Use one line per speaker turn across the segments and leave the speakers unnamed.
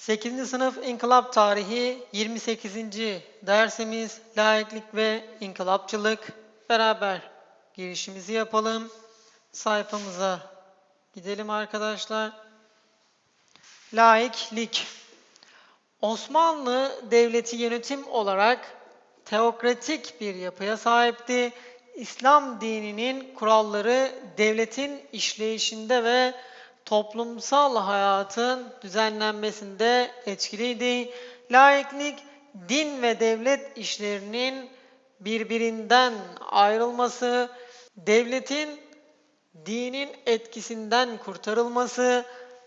8. sınıf İnkılap Tarihi 28. dersimiz laiklik ve inkılapçılık. Beraber girişimizi yapalım. Sayfamıza gidelim arkadaşlar. Laiklik Osmanlı Devleti yönetim olarak teokratik bir yapıya sahipti. İslam dininin kuralları devletin işleyişinde ve toplumsal hayatın düzenlenmesinde etkiliydi. Laiklik, din ve devlet işlerinin birbirinden ayrılması, devletin dinin etkisinden kurtarılması,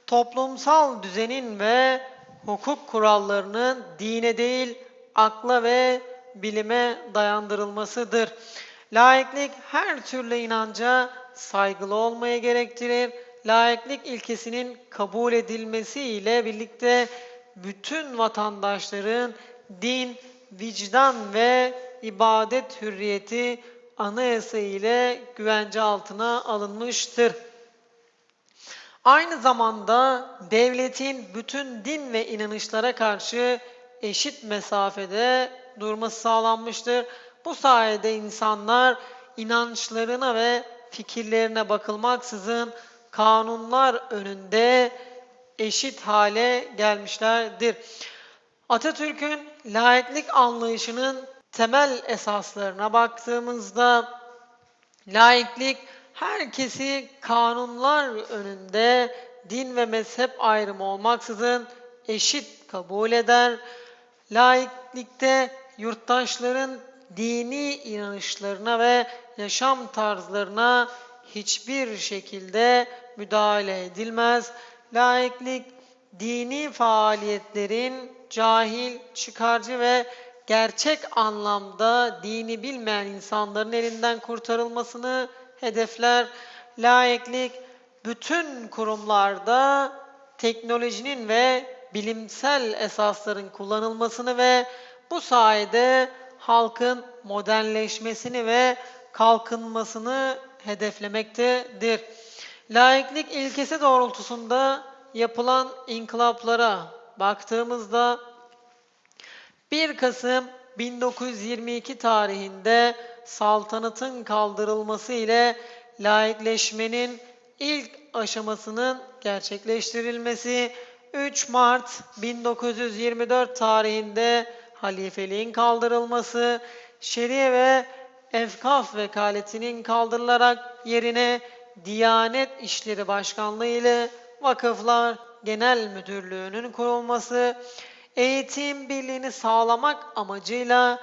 toplumsal düzenin ve hukuk kurallarının dine değil akla ve bilime dayandırılmasıdır. Laiklik her türlü inanca saygılı olmaya gerektirir. Laiklik ilkesinin kabul edilmesi ile birlikte bütün vatandaşların din, vicdan ve ibadet hürriyeti anayasa ile güvence altına alınmıştır. Aynı zamanda devletin bütün din ve inanışlara karşı eşit mesafede durması sağlanmıştır. Bu sayede insanlar inançlarına ve fikirlerine bakılmaksızın kanunlar önünde eşit hale gelmişlerdir. Atatürk'ün laiklik anlayışının temel esaslarına baktığımızda laiklik herkesi kanunlar önünde din ve mezhep ayrımı olmaksızın eşit kabul eder. Laiklikte yurttaşların dini inanışlarına ve yaşam tarzlarına hiçbir şekilde müdahale edilmez. Laiklik dini faaliyetlerin cahil, çıkarcı ve gerçek anlamda dini bilmeyen insanların elinden kurtarılmasını hedefler. Laiklik bütün kurumlarda teknolojinin ve bilimsel esasların kullanılmasını ve bu sayede halkın modernleşmesini ve kalkınmasını hedeflemektedir. Laiklik ilkesi doğrultusunda yapılan inkılaplara baktığımızda 1 Kasım 1922 tarihinde saltanatın kaldırılması ile laikleşmenin ilk aşamasının gerçekleştirilmesi, 3 Mart 1924 tarihinde halifeliğin kaldırılması, şeriye ve efkaf vekaletinin kaldırılarak yerine Diyanet İşleri Başkanlığı ile Vakıflar Genel Müdürlüğü'nün kurulması, eğitim birliğini sağlamak amacıyla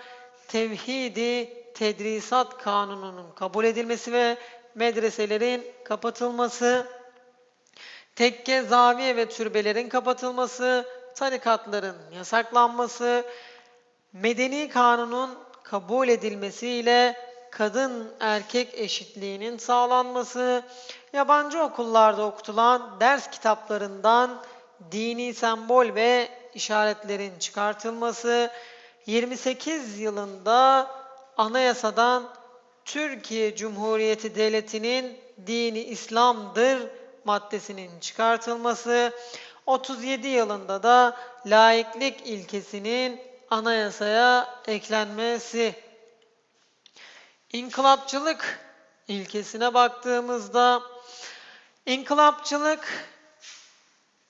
tevhidi tedrisat kanununun kabul edilmesi ve medreselerin kapatılması, tekke, zaviye ve türbelerin kapatılması, tarikatların yasaklanması, medeni kanunun kabul edilmesiyle kadın erkek eşitliğinin sağlanması, yabancı okullarda okutulan ders kitaplarından dini sembol ve işaretlerin çıkartılması, 28 yılında anayasadan Türkiye Cumhuriyeti Devleti'nin dini İslam'dır maddesinin çıkartılması, 37 yılında da laiklik ilkesinin anayasaya eklenmesi. İnkılapçılık ilkesine baktığımızda inkılapçılık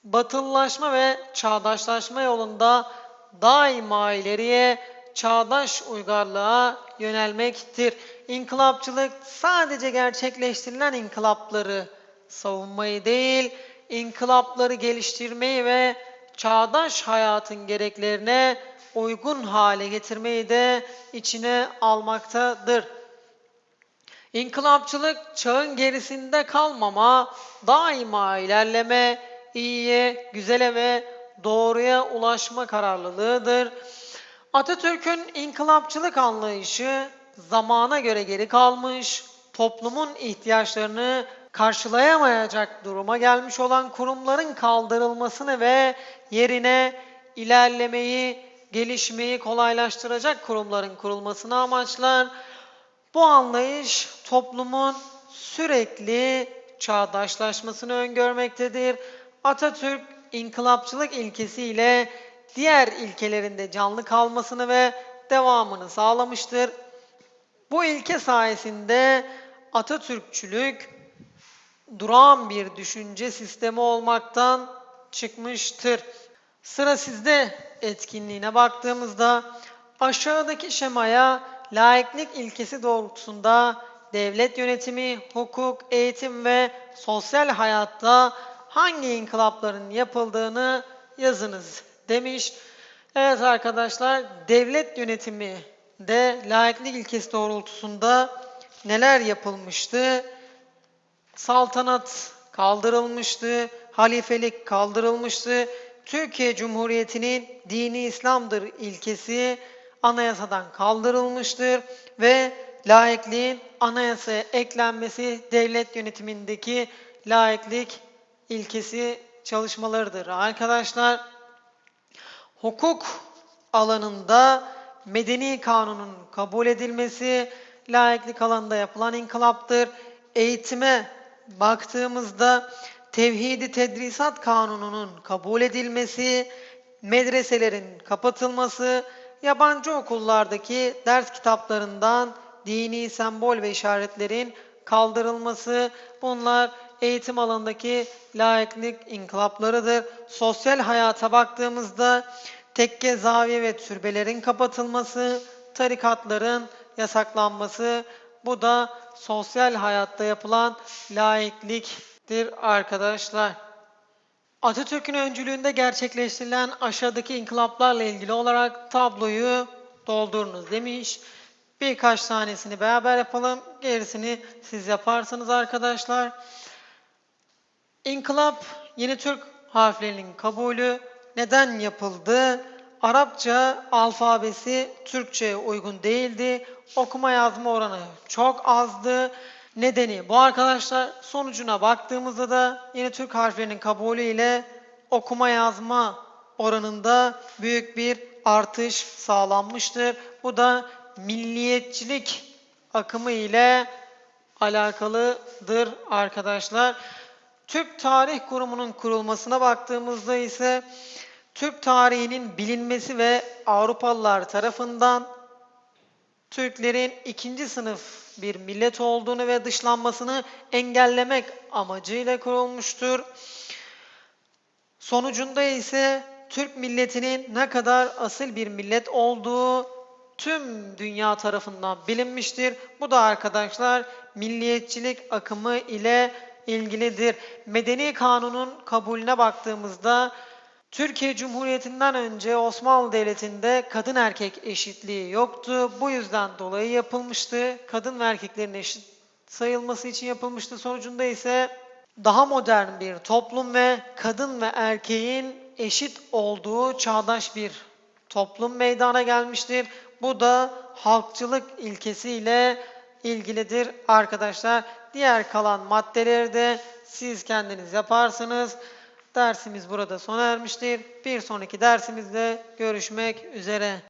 batılılaşma ve çağdaşlaşma yolunda daima ileriye çağdaş uygarlığa yönelmektir. İnkılapçılık sadece gerçekleştirilen inkılapları savunmayı değil, inkılapları geliştirmeyi ve çağdaş hayatın gereklerine uygun hale getirmeyi de içine almaktadır. İnkılapçılık çağın gerisinde kalmama, daima ilerleme, iyiye, güzele ve doğruya ulaşma kararlılığıdır. Atatürk'ün inkılapçılık anlayışı zamana göre geri kalmış, toplumun ihtiyaçlarını karşılayamayacak duruma gelmiş olan kurumların kaldırılmasını ve yerine ilerlemeyi, gelişmeyi kolaylaştıracak kurumların kurulmasını amaçlar. Bu anlayış toplumun sürekli çağdaşlaşmasını öngörmektedir. Atatürk inkılapçılık ilkesiyle diğer ilkelerinde canlı kalmasını ve devamını sağlamıştır. Bu ilke sayesinde Atatürkçülük durağan bir düşünce sistemi olmaktan çıkmıştır. Sıra sizde etkinliğine baktığımızda aşağıdaki şemaya laiklik ilkesi doğrultusunda devlet yönetimi, hukuk, eğitim ve sosyal hayatta hangi inkılapların yapıldığını yazınız demiş. Evet arkadaşlar devlet yönetimi de laiklik ilkesi doğrultusunda neler yapılmıştı? Saltanat kaldırılmıştı, halifelik kaldırılmıştı. Türkiye Cumhuriyeti'nin dini İslam'dır ilkesi anayasadan kaldırılmıştır ve laikliğin anayasaya eklenmesi devlet yönetimindeki laiklik ilkesi çalışmalarıdır. Arkadaşlar hukuk alanında medeni kanunun kabul edilmesi laiklik alanında yapılan inkılaptır. Eğitime baktığımızda tevhidi tedrisat kanununun kabul edilmesi, medreselerin kapatılması, yabancı okullardaki ders kitaplarından dini sembol ve işaretlerin kaldırılması bunlar eğitim alanındaki laiklik inkılaplarıdır. Sosyal hayata baktığımızda tekke, zaviye ve türbelerin kapatılması, tarikatların yasaklanması bu da sosyal hayatta yapılan laikliktir arkadaşlar. Atatürk'ün öncülüğünde gerçekleştirilen aşağıdaki inkılaplarla ilgili olarak tabloyu doldurunuz demiş. Birkaç tanesini beraber yapalım. Gerisini siz yaparsınız arkadaşlar. İnkılap yeni Türk harflerinin kabulü neden yapıldı? Arapça alfabesi Türkçe'ye uygun değildi. Okuma yazma oranı çok azdı. Nedeni bu arkadaşlar sonucuna baktığımızda da yeni Türk harflerinin kabulü ile okuma yazma oranında büyük bir artış sağlanmıştır. Bu da milliyetçilik akımı ile alakalıdır arkadaşlar. Türk Tarih Kurumu'nun kurulmasına baktığımızda ise Türk tarihinin bilinmesi ve Avrupalılar tarafından Türklerin ikinci sınıf bir millet olduğunu ve dışlanmasını engellemek amacıyla kurulmuştur. Sonucunda ise Türk milletinin ne kadar asil bir millet olduğu tüm dünya tarafından bilinmiştir. Bu da arkadaşlar milliyetçilik akımı ile ilgilidir. Medeni kanunun kabulüne baktığımızda Türkiye Cumhuriyeti'nden önce Osmanlı Devleti'nde kadın erkek eşitliği yoktu. Bu yüzden dolayı yapılmıştı. Kadın ve erkeklerin eşit sayılması için yapılmıştı. Sonucunda ise daha modern bir toplum ve kadın ve erkeğin eşit olduğu çağdaş bir toplum meydana gelmiştir. Bu da halkçılık ilkesiyle ilgilidir arkadaşlar. Diğer kalan maddeleri de siz kendiniz yaparsınız. Dersimiz burada sona ermiştir. Bir sonraki dersimizde görüşmek üzere.